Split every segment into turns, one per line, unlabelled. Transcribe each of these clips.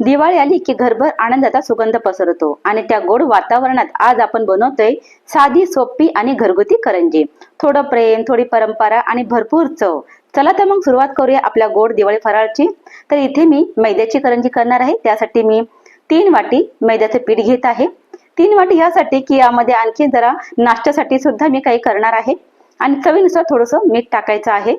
दिवाळी आली की घरभर आनंदाचा सुगंध पसरतो आणि त्या गोड वातावरणात आज आपण बनवतोय साधी सोपी आणि घरगुती करंजी. थोडं प्रेम थोडी परंपरा आणि भरपूर चव. चला तर मग सुरुवात करूया आपल्या गोड दिवाळी फराळची. तर इथे मी मैद्याची करंजी करणार आहे. त्यासाठी मी तीन वाटी मैद्याचं पीठ घेत आहे. तीन वाटी ह्यासाठी की यामध्ये आणखी जरा नाश्त्यासाठी सुद्धा मी काही करणार आहे. आणि चवीनुसार थोडंसं मीठ टाकायचं आहे.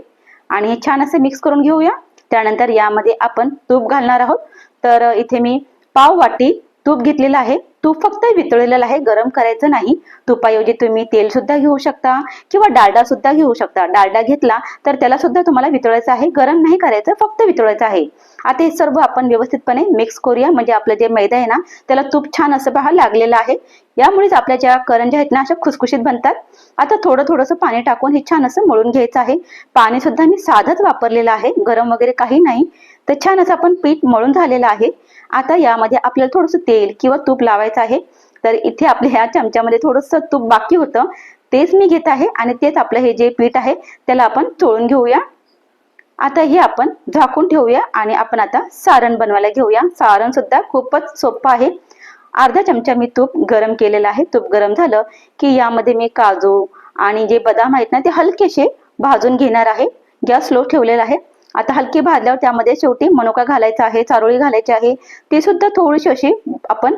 आणि हे छान असं मिक्स करून घेऊया. त्यानंतर यामध्ये आपण तूप घालणार आहोत. तर इथे मी पाव वाटी तूप घेतलेलं आहे. तूप फक्त वितळलेलं आहे गरम करायचं नाही. तुपाऐवजी तुम्ही तेल सुद्धा घेऊ शकता किंवा डालडा सुद्धा घेऊ शकता. डालडा घेतला तर त्याला सुद्धा तुम्हाला वितळायचं आहे गरम नाही करायचं फक्त वितळायचं आहे. आता हे सर्व आपण व्यवस्थितपणे मिक्स करूया. म्हणजे आपलं जे मैदा आहे ना त्याला तूप छान असं पहा लागलेलं आहे. यामुळेच आपल्या ज्या करंज्या आहेत ना अशा खुसखुशीत बनतात. आता थोडं थोडंसं पाणी टाकून हे छान असं मळून घ्यायचं आहे. पाणी सुद्धा मी साधंच वापरलेलं आहे. गरम वगैरे काही नाही. तर छान असं आपण पीठ मळून झालेलं आहे. आता यामध्ये आपल्याला थोडंसं तेल किंवा तूप लावायचं आहे. तर इथे आपल्या ह्या चमच्यामध्ये थोडंसं तूप बाकी होतं. तेच मी घेत आहे आणि तेच आपलं हे जे पीठ आहे त्याला आपण चोळून घेऊया. आता हे आपण झाकून ठेवूया आणि आपण आता सारण बनवायला घेऊया. सारण सुद्धा खूपच सोपं आहे. अर्धा चमचा मी तूप गरम केलेलं आहे. तूप गरम झालं की यामध्ये मी काजू आणि जे बदाम आहेत ना ते हलकेसे भाजून घेणार आहे. गॅस स्लो ठेवलेला आहे. आता हलकी भाजल्यावर त्यामध्ये शेवटी मनुका घालायचा आहे चारोळी घालायची आहे. ती सुद्धा थोडीशी अशी आपण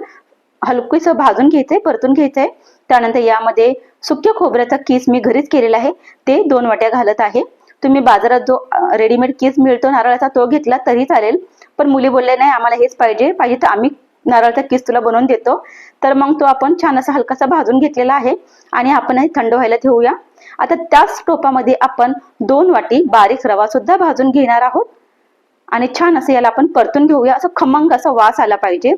हलकीस भाजून घ्यायचंय परतून घ्यायचंय. त्यानंतर यामध्ये सुक्या खोबऱ्याचा किस मी घरीच केलेला आहे. ते दोन वाट्या घालत आहे. तुम्ही बाजारात जो रेडीमेड किस मिळतो नारळाचा तो घेतला तरी चालेल. पण मुली बोलल्या नाही आम्हाला हेच पाहिजे. पाहिजे तर आम्ही नारळाचा किस तुला बनवून देतो. तर मग तो आपण छान असा हलकासा भाजून घेतलेला आहे. आणि आपण थंड व्हायला ठेवूया. आता त्याच टोपामध्ये आपण दोन वाटी बारीक रवा सुद्धा भाजून घेणार आहोत. आणि छान असं याला आपण परतून घेऊया. असं खमंग असा वास आला पाहिजे.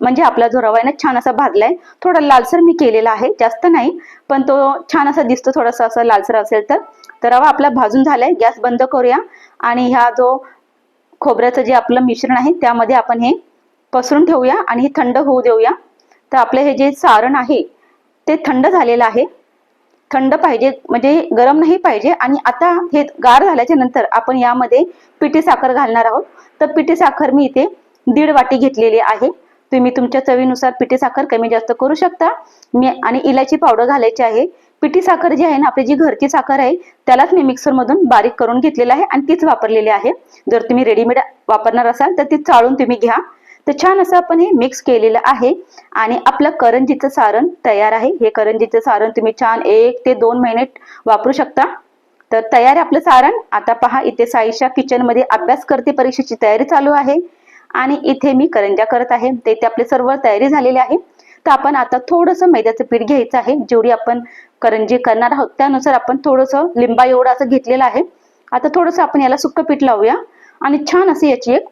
म्हणजे आपला जो रवा आहे ना छान असा भाजलाय. थोडा लालसर मी केलेला आहे. जास्त नाही. पण तो छान असा दिसतो. थोडासा असं लालसर असेल तर. तर रवा आपला भाजून झालाय. गॅस बंद करूया. आणि ह्या जो खोबऱ्याचं जे आपलं मिश्रण आहे त्यामध्ये आपण हे पसरून ठेवूया आणि हे थंड होऊ देऊया. तर आपलं हे जे सारण आहे ते थंड झालेलं आहे. थंड पाहिजे म्हणजे गरम नाही पाहिजे. आणि आता हे गार झाल्याच्यानंतर आपण यामध्ये पिठी साखर घालणार आहोत. तर पिठी साखर मी इथे दीड वाटी घेतलेली आहे. तुम्ही तुमच्या चवीनुसार पिठी साखर कमी जास्त करू शकता. मी आणि इलायची पावडर घालायची आहे. पिठी साखर जी आहे ना आपली जी घरची साखर आहे त्यालाच मी मिक्सरमधून बारीक करून घेतलेलं आहे आणि तीच वापरलेली आहे. जर तुम्ही रेडीमेड वापरणार असाल तर ती चाळून तुम्ही घ्या. तर छान असं आपण हे मिक्स केलेलं आहे. आणि आपलं करंजीचं सारण तयार आहे. हे करंजीचं सारण तुम्ही छान एक ते दोन महिने वापरू शकता. तर तयार आहे आपलं सारण. आता पहा इथे साईशा किचनमध्ये अभ्यास करते परीक्षेची तयारी चालू आहे. आणि इथे मी करंजा करत आहे. ते इथे आपले सर्व तयारी झालेली आहे. तर आपण आता थोडंसं मैद्याचं पीठ घ्यायचं आहे. जेवढी आपण करंजी करणार आहोत त्यानुसार आपण थोडंसं लिंबा एवढं असं घेतलेलं आहे. आता थोडंसं आपण याला सुक्क पीठ लावूया. आणि छान अशी याची एक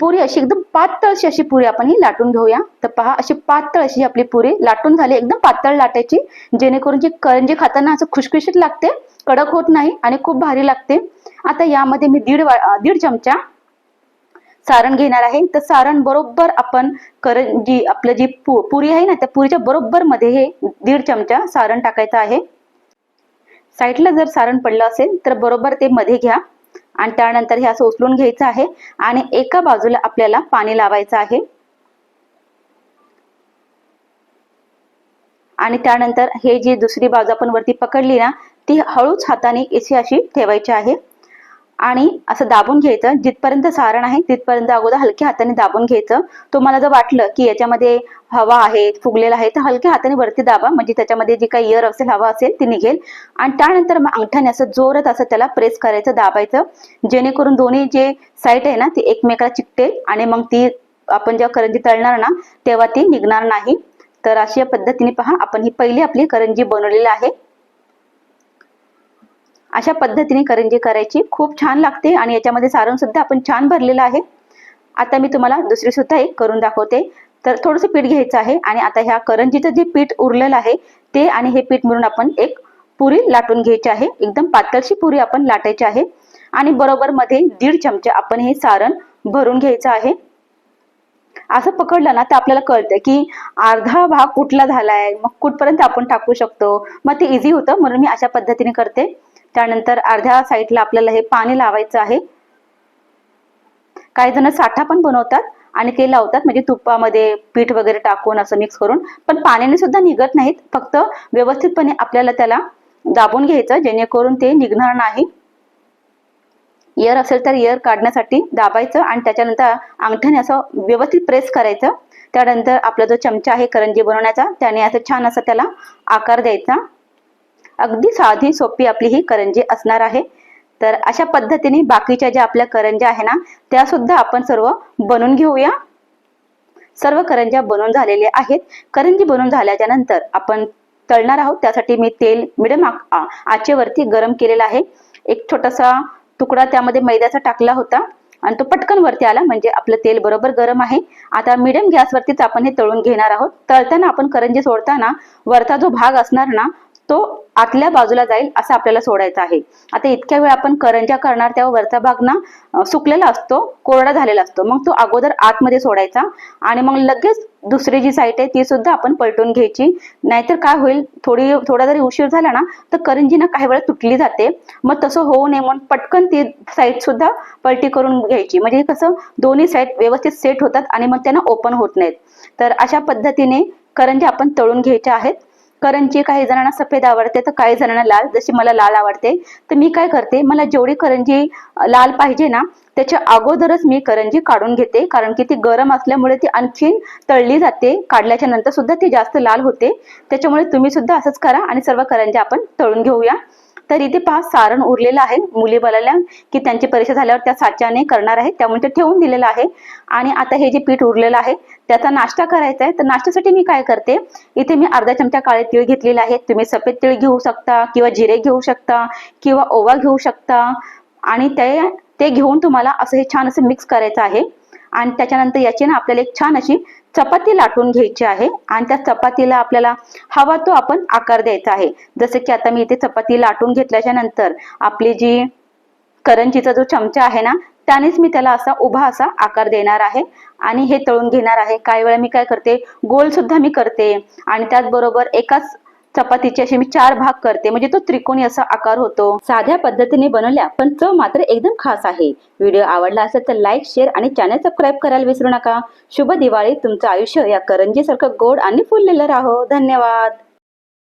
पुरी अशी एकदम पातळ अशी अशी पुरी आपण ही लाटून घेऊया. तर पहा अशी पातळ अशी आपली पुरी लाटून झाली. एकदम पातळ लाटायची. जेणेकरून जी करंजी खाताना असं खुशखुशीत लागते कडक होत नाही आणि खूप भारी लागते. आता यामध्ये मी दीड दीड चमचा सारण घेणार आहे. तर सारण बरोबर आपण करंजी आपलं जी पुरी आहे ना त्या पुरीच्या बरोबर मध्ये हे दीड चमचा सारण टाकायचं आहे. साईडला जर सारण पडलं असेल तर बरोबर ते मध्ये घ्या. आणि त्यानंतर हे असं उचलून घ्यायचं आहे आणि एका बाजूला आपल्याला पाणी लावायचं आहे. आणि त्यानंतर हे जी दुसरी बाजू आपण वरती पकडली ना ती हळूच हाताने इथे अशी ठेवायची आहे. आणि असं दाबून घ्यायचं. जिथपर्यंत सारण आहे तिथपर्यंत अगोदर हलक्या हाताने दाबून घ्यायचं. तुम्हाला जर वाटलं की याच्यामध्ये हवा आहे फुगलेला आहे तर हलक्या हाताने वरती दाबा. म्हणजे त्याच्यामध्ये जी काही इयर असेल हवा असेल ती निघेल. आणि त्यानंतर मग अंगठ्याने असं जोरात असं त्याला प्रेस करायचं दाबायचं. जेणेकरून दोन्ही जे साईट आहे ना ती एकमेकाला चिकटेल. आणि मग ती आपण जेव्हा करंजी तळणार ना तेव्हा ती निघणार नाही. तर अशा पद्धतीने पहा आपण ही पहिली आपली करंजी बनवलेली आहे. अशा पद्धतीने करंजी करायची खूप छान लागते आणि याच्यामध्ये सारण सुद्धा आपण छान भरलेलं आहे. आता मी तुम्हाला दुसरी सुद्धा एक करून दाखवते. तर थोडंसं पीठ घ्यायचं आहे आणि आता ह्या करंजीचं जे पीठ उरलेलं आहे ते आणि हे पीठ मिळून आपण एक पुरी लाटून घ्यायची आहे. एकदम पातळशी पुरी आपण लाटायची आहे आणि बरोबर मध्ये दीड चमचा आपण हे सारण भरून घ्यायचं आहे. असं पकडलं ना तर आपल्याला कळतं की अर्धा भाग कुठला झालाय मग कुठपर्यंत आपण टाकू शकतो? मग ते इझी होतं म्हणून मी अशा पद्धतीने करते. त्यानंतर अर्ध्या साईडला आपल्याला हे पाणी लावायचं आहे. काही जण साठा पण बनवतात आणि ते लावतात म्हणजे तुपामध्ये पीठ वगैरे टाकून असं मिक्स करून. पण पाण्याने सुद्धा निघत नाहीत फक्त व्यवस्थितपणे आपल्याला त्याला दाबून घ्यायचं जेणेकरून ते निघणार नाही. एअर असेल तर एअर काढण्यासाठी दाबायचं आणि त्याच्यानंतर अंगठ्याने असं व्यवस्थित प्रेस करायचं. त्यानंतर आपला जो चमचा आहे करंजी बनवण्याचा त्याने असं छान असा त्याला आकार द्यायचा. अगदी साधी सोपी आपली ही करंजी असणार आहे. तर अशा पद्धतीने बाकीच्या ज्या आपल्या करंज्या आहे ना त्या सुद्धा आपण सर्व बनवून घेऊया. सर्व करंज्या बनवून झालेल्या आहेत. करंजी बनवून झाल्याच्यानंतर आपण तळणार आहोत. त्यासाठी मी तेल मिडम आचेवरती गरम केलेलं आहे. एक छोटासा तुकडा त्यामध्ये मैद्याचा टाकला होता. आणि तो पटकन वरती आला म्हणजे आपलं तेल बरोबर गरम आहे. आता मिडियम गॅसवरतीच आपण हे तळून घेणार आहोत. तळताना आपण करंजी सोडताना वरचा जो भाग असणार ना तो आतल्या बाजूला जाईल असं आपल्याला सोडायचं आहे. आता इतक्या वेळ आपण करंजा करणार तेव्हा वरचा भाग ना सुकलेला असतो कोरडा झालेला असतो. मग तो अगोदर आतमध्ये सोडायचा आणि मग लगेच दुसरी जी साईट आहे ती सुद्धा आपण पलटून घ्यायची. नाहीतर काय होईल थोडी थोडा जरी उशीर झाला ना तर करंजी ना काही वेळा तुटली जाते. मग तसं होऊ नये म्हणून पटकन ती साईड सुद्धा पलटी करून घ्यायची. म्हणजे कसं दोन्ही साईड व्यवस्थित सेट होतात आणि मग त्यांना ओपन होत नाहीत. तर अशा पद्धतीने करंजी आपण तळून घ्यायच्या आहेत. करंजी काही जणांना सफेद आवडते तर काही जणांना लाल. जशी मला लाल आवडते तर मी काय करते मला जेवढी करंजी लाल पाहिजे ना त्याच्या अगोदरच मी करंजी काढून घेते. कारण की ती गरम असल्यामुळे ती आणखीन तळली जाते. काढल्याच्या नंतर सुद्धा ती जास्त लाल होते. त्याच्यामुळे तुम्ही सुद्धा असंच करा आणि सर्व करंजी आपण तळून घेऊया. तर इथे पहा सारण उरलेलं आहे. मुली बोलायला की त्यांची परीक्षा झाल्यावर त्या साच्याने करणार आहे. त्यामुळे ते ठेवून दिलेलं आहे. आणि आता हे जे पीठ उरलेलं आहे त्याचा नाश्ता करायचा आहे. तर नाश्त्यासाठी मी काय करते? इथे मी अर्धा चमचा काळे तीळ घेतलेले आहेत. तुम्ही सफेद तीळ घेऊ शकता किंवा जिरे घेऊ शकता किंवा ओवा घेऊ शकता. आणि ते ते घेऊन तुम्हाला असं हे छान असं मिक्स करायचं आहे. आणि त्याच्यानंतर याची ना आपल्याला एक छान अशी चपाती लाटून घ्यायची आहे आणि त्या चपातीला आपल्याला हवा तो आपण आकार द्यायचा आहे. जसे की आता मी इथे चपाती लाटून घेतल्याच्या नंतर आपली जी करंजीचा जो चमचा आहे ना त्यानेच मी त्याला असा उभा असा आकार देणार आहे आणि हे तळून घेणार आहे. काही वेळा मी काय करते गोल सुद्धा मी करते आणि त्याचबरोबर एकाच चपातीचे असे मी चार भाग करते. म्हणजे तो त्रिकोणी असा आकार होतो. साध्या पद्धतीने बनवल्या पण चव मात्र एकदम खास आहे. व्हिडिओ आवडला असेल तर लाईक शेअर आणि चॅनल सबस्क्राईब करायला विसरू नका. शुभ दिवाळी. तुमचं आयुष्य या करंजीसारखं गोड आणि फुललेलं राहो. धन्यवाद.